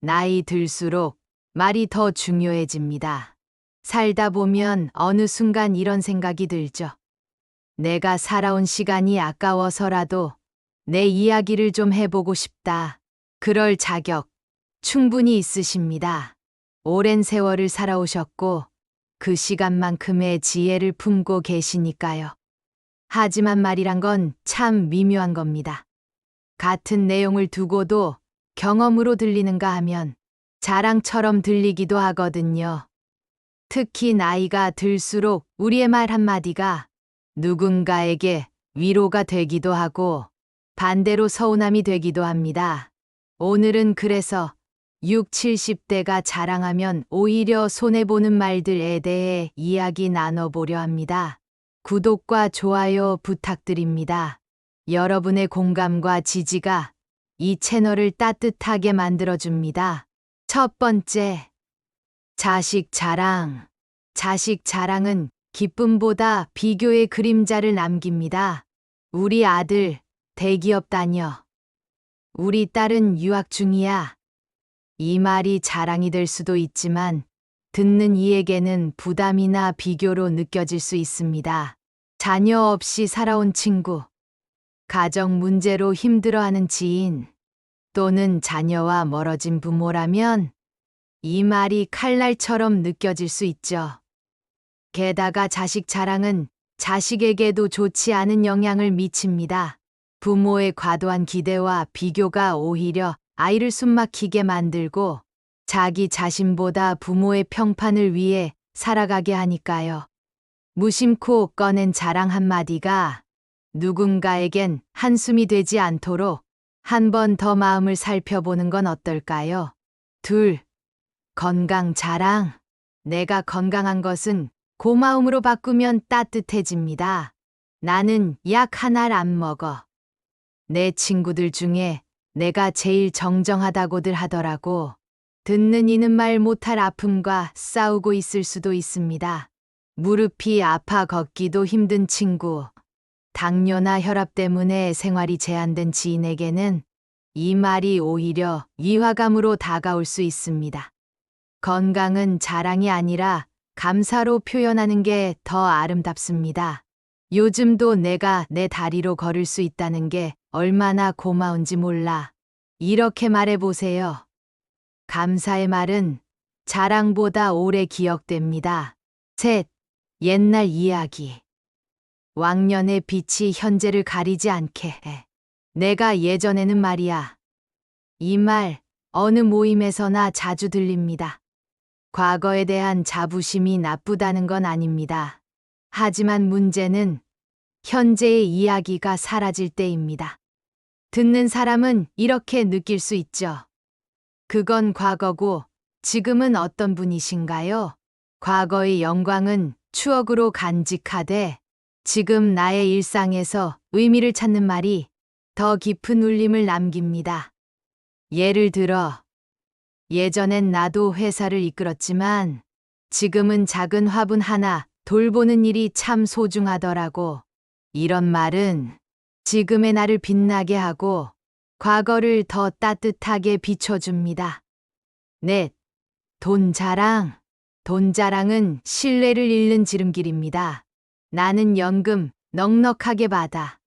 나이 들수록 말이 더 중요해집니다. 살다 보면 어느 순간 이런 생각이 들죠. 내가 살아온 시간이 아까워서라도 내 이야기를 좀 해보고 싶다. 그럴 자격 충분히 있으십니다. 오랜 세월을 살아오셨고 그 시간만큼의 지혜를 품고 계시니까요. 하지만 말이란 건 참 미묘한 겁니다. 같은 내용을 두고도 경험으로 들리는가 하면 자랑처럼 들리기도 하거든요. 특히 나이가 들수록 우리의 말 한마디가 누군가에게 위로가 되기도 하고 반대로 서운함이 되기도 합니다. 오늘은 그래서 6, 70대가 자랑하면 오히려 손해보는 말들에 대해 이야기 나눠보려 합니다. 구독과 좋아요 부탁드립니다. 여러분의 공감과 지지가 이 채널을 따뜻하게 만들어줍니다. 첫 번째, 자식 자랑. 자식 자랑은 기쁨보다 비교의 그림자를 남깁니다. 우리 아들 대기업 다녀. 우리 딸은 유학 중이야. 이 말이 자랑이 될 수도 있지만 듣는 이에게는 부담이나 비교로 느껴질 수 있습니다. 자녀 없이 살아온 친구, 가정 문제로 힘들어하는 지인, 또는 자녀와 멀어진 부모라면 이 말이 칼날처럼 느껴질 수 있죠. 게다가 자식 자랑은 자식에게도 좋지 않은 영향을 미칩니다. 부모의 과도한 기대와 비교가 오히려 아이를 숨막히게 만들고 자기 자신보다 부모의 평판을 위해 살아가게 하니까요. 무심코 꺼낸 자랑 한마디가 누군가에겐 한숨이 되지 않도록 한 번 더 마음을 살펴보는 건 어떨까요? 둘, 건강 자랑. 내가 건강한 것은 고마움으로 바꾸면 따뜻해집니다. 나는 약 하나를 안 먹어. 내 친구들 중에 내가 제일 정정하다고들 하더라고. 듣는 이는 말 못할 아픔과 싸우고 있을 수도 있습니다. 무릎이 아파 걷기도 힘든 친구, 당뇨나 혈압 때문에 생활이 제한된 지인에게는 이 말이 오히려 위화감으로 다가올 수 있습니다. 건강은 자랑이 아니라 감사로 표현하는 게 더 아름답습니다. 요즘도 내가 내 다리로 걸을 수 있다는 게 얼마나 고마운지 몰라. 이렇게 말해보세요. 감사의 말은 자랑보다 오래 기억됩니다. 셋, 옛날 이야기. 왕년의 빛이 현재를 가리지 않게 해. 내가 예전에는 말이야. 이 말 어느 모임에서나 자주 들립니다. 과거에 대한 자부심이 나쁘다는 건 아닙니다. 하지만 문제는 현재의 이야기가 사라질 때입니다. 듣는 사람은 이렇게 느낄 수 있죠. 그건 과거고 지금은 어떤 분이신가요? 과거의 영광은 추억으로 간직하되 지금 나의 일상에서 의미를 찾는 말이 더 깊은 울림을 남깁니다. 예를 들어, 예전엔 나도 회사를 이끌었지만 지금은 작은 화분 하나 돌보는 일이 참 소중하더라고. 이런 말은 지금의 나를 빛나게 하고 과거를 더 따뜻하게 비춰줍니다. 넷. 돈 자랑. 돈 자랑은 신뢰를 잃는 지름길입니다. 나는 연금 넉넉하게 받아.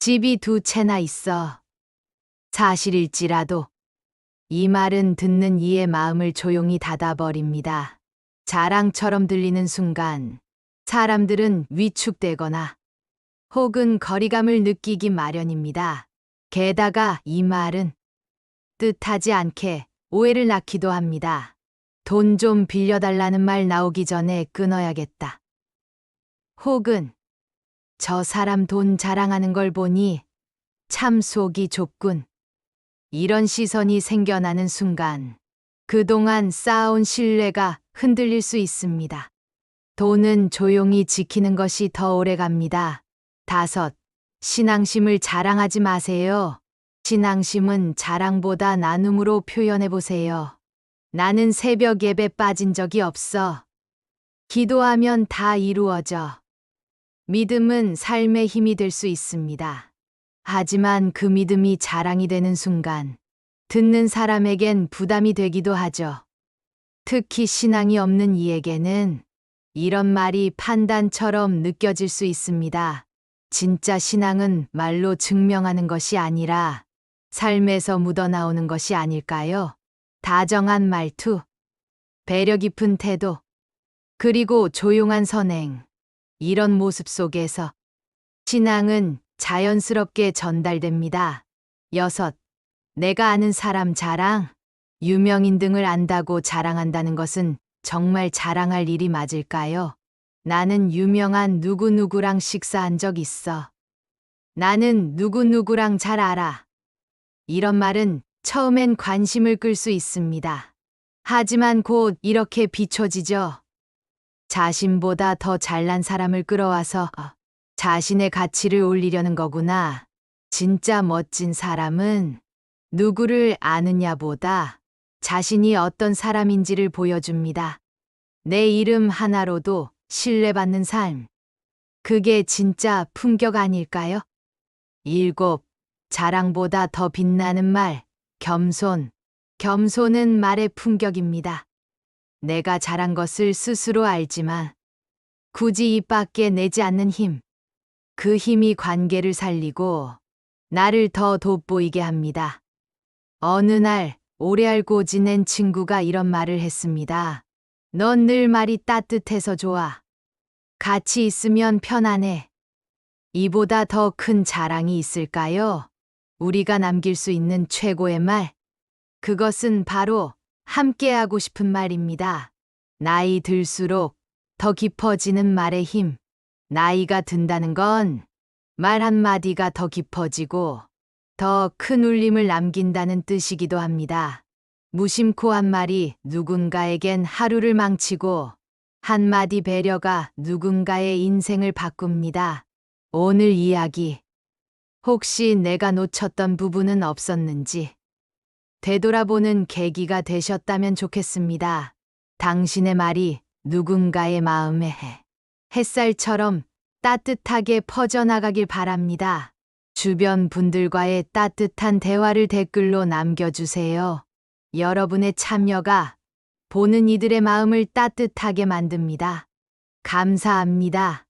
집이 두 채나 있어. 사실일지라도 이 말은 듣는 이의 마음을 조용히 닫아버립니다. 자랑처럼 들리는 순간 사람들은 위축되거나 혹은 거리감을 느끼기 마련입니다. 게다가 이 말은 뜻하지 않게 오해를 낳기도 합니다. 돈 좀 빌려달라는 말 나오기 전에 끊어야겠다. 혹은 저 사람 돈 자랑하는 걸 보니 참 속이 좁군. 이런 시선이 생겨나는 순간 그동안 쌓아온 신뢰가 흔들릴 수 있습니다. 돈은 조용히 지키는 것이 더 오래 갑니다. 다섯, 신앙심을 자랑하지 마세요. 신앙심은 자랑보다 나눔으로 표현해 보세요. 나는 새벽 예배 빠진 적이 없어. 기도하면 다 이루어져. 믿음은 삶의 힘이 될 수 있습니다. 하지만 그 믿음이 자랑이 되는 순간 듣는 사람에겐 부담이 되기도 하죠. 특히 신앙이 없는 이에게는 이런 말이 판단처럼 느껴질 수 있습니다. 진짜 신앙은 말로 증명하는 것이 아니라 삶에서 묻어나오는 것이 아닐까요? 다정한 말투, 배려 깊은 태도, 그리고 조용한 선행. 이런 모습 속에서 신앙은 자연스럽게 전달됩니다. 여섯, 내가 아는 사람 자랑, 유명인 등을 안다고 자랑한다는 것은 정말 자랑할 일이 맞을까요? 나는 유명한 누구누구랑 식사한 적 있어. 나는 누구누구랑 잘 알아. 이런 말은 처음엔 관심을 끌 수 있습니다. 하지만 곧 이렇게 비춰지죠. 자신보다 더 잘난 사람을 끌어와서 어, 자신의 가치를 올리려는 거구나. 진짜 멋진 사람은 누구를 아느냐보다 자신이 어떤 사람인지를 보여줍니다. 내 이름 하나로도 신뢰받는 삶. 그게 진짜 품격 아닐까요? 일곱, 자랑보다 더 빛나는 말, 겸손. 겸손은 말의 품격입니다. 내가 잘한 것을 스스로 알지만 굳이 입 밖에 내지 않는 힘. 그 힘이 관계를 살리고 나를 더 돋보이게 합니다. 어느 날 오래 알고 지낸 친구가 이런 말을 했습니다. 넌 늘 말이 따뜻해서 좋아. 같이 있으면 편안해. 이보다 더 큰 자랑이 있을까요? 우리가 남길 수 있는 최고의 말. 그것은 바로 함께 하고 싶은 말입니다. 나이 들수록 더 깊어지는 말의 힘. 나이가 든다는 건 말 한마디가 더 깊어지고 더 큰 울림을 남긴다는 뜻이기도 합니다. 무심코 한 말이 누군가에겐 하루를 망치고 한마디 배려가 누군가의 인생을 바꿉니다. 오늘 이야기. 혹시 내가 놓쳤던 부분은 없었는지 되돌아보는 계기가 되셨다면 좋겠습니다. 당신의 말이 누군가의 마음에 햇살처럼 따뜻하게 퍼져나가길 바랍니다. 주변 분들과의 따뜻한 대화를 댓글로 남겨주세요. 여러분의 참여가 보는 이들의 마음을 따뜻하게 만듭니다. 감사합니다.